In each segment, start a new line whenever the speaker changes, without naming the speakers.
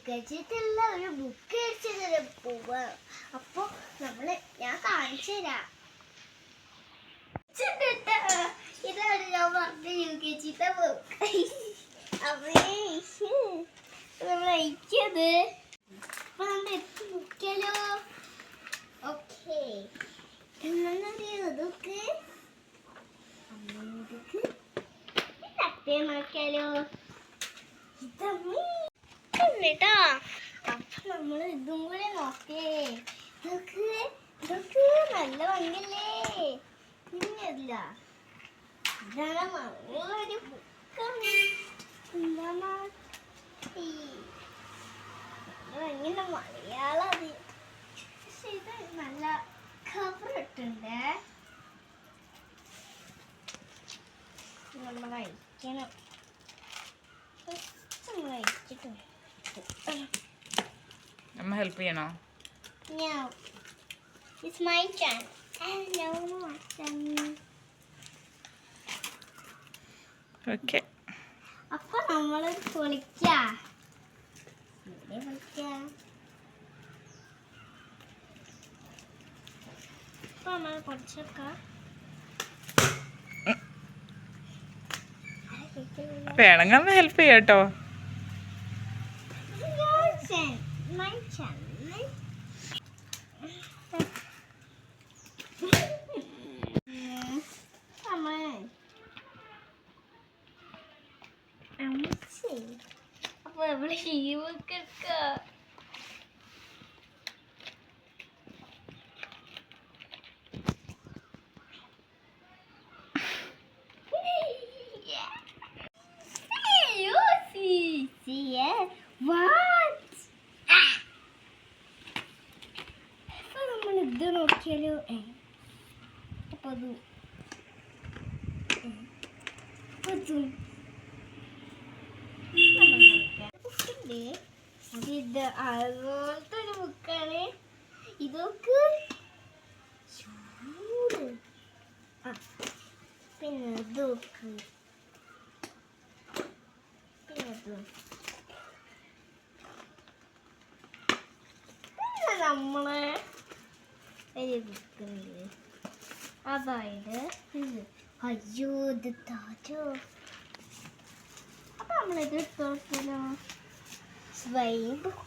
K ഒരു book അടിച്ചത് പോവാ. അപ്പൊ നമ്മൾ ഞാൻ കാണിച്ചു തരാം. ഇതാണ് ഞാൻ പറഞ്ഞ യു കെ ജിത്തെ ബുക്ക് നമ്മൾ അയച്ചത് അപ്പൊ നമ്മൾ എടുത്ത് നോക്കിയാലോ ഓക്കേ. എന്നറിയോ ഇതൊക്കെ? അമ്മയ്ക്ക് തപ്പേ നോക്കിയാലോ ഇതമ്മീട്ടാ അപ്പൊ നമ്മൾ ഇതും കൂടെ നോക്കേ. ഇതൊക്കെ ഇതൊക്കെ നല്ല ഭംഗിയല്ലേ? ഭംഗിയുടെ മലയാളം ഇത് നല്ല കവർ ഇട്ടുണ്ട് നമ്മൾ അയക്കണം.
ഹെൽപ്പ് ചെയ്യണോ. ഓക്കെ
അപ്പൊ നമ്മൾ അപ്പൊ നമ്മൾ
വേണമെങ്കിൽ ഹെൽപ്പ് ചെയ്യാം
it? What? അപ്പൊ നമ്മൾ ഇത് നോക്കിയാലോ ഏ അപ്പൊ അത് ഏ, അപ്പൊ ഇതും ബുക്കില്ലേ അത് ഇത് അതുപോലത്തെ ഒരു ബുക്കാണ് ഇതൊക്കെ പിന്നെ ഇതൊക്കെ പിന്നെ പിന്നെ നമ്മളെ ഒരു ബുക്കുണ്ട് അതായത് അയ്യോ ഇത് താജോ. അപ്പൊ നമ്മളിത് എടുത്തോളൂ സ്വയം ബുക്ക്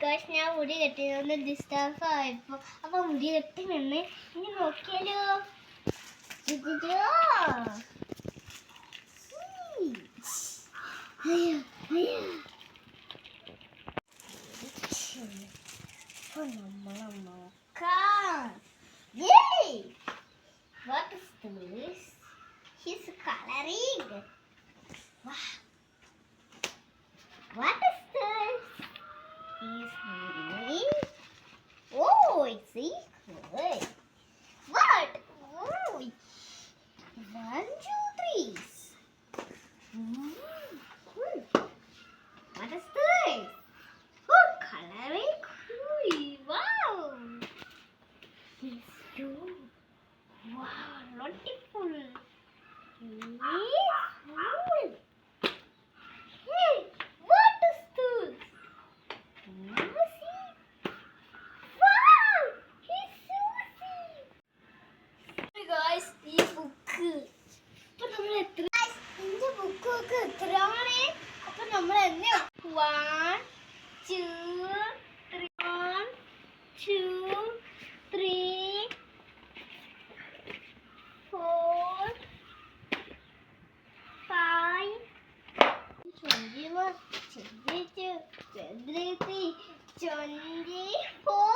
ഗായ്സ് ഞാൻ മുടി കെട്ടിയതുകൊണ്ട് ഡിസ്റ്റർബ് ആയപ്പോ അപ്പൊ മുടി കെട്ടി നിന്ന് ഇനി നോക്കിയാലോ ഇയ്യോ. ഉം. അയ്യോ, അയ്യോ. coloring. Wow. What is this? He's doing. Oh, it's equal. What? Oh, one, new. One, two, three. One, two, three, four, five. Twenty-one, twenty-two, twenty-three, twenty-four.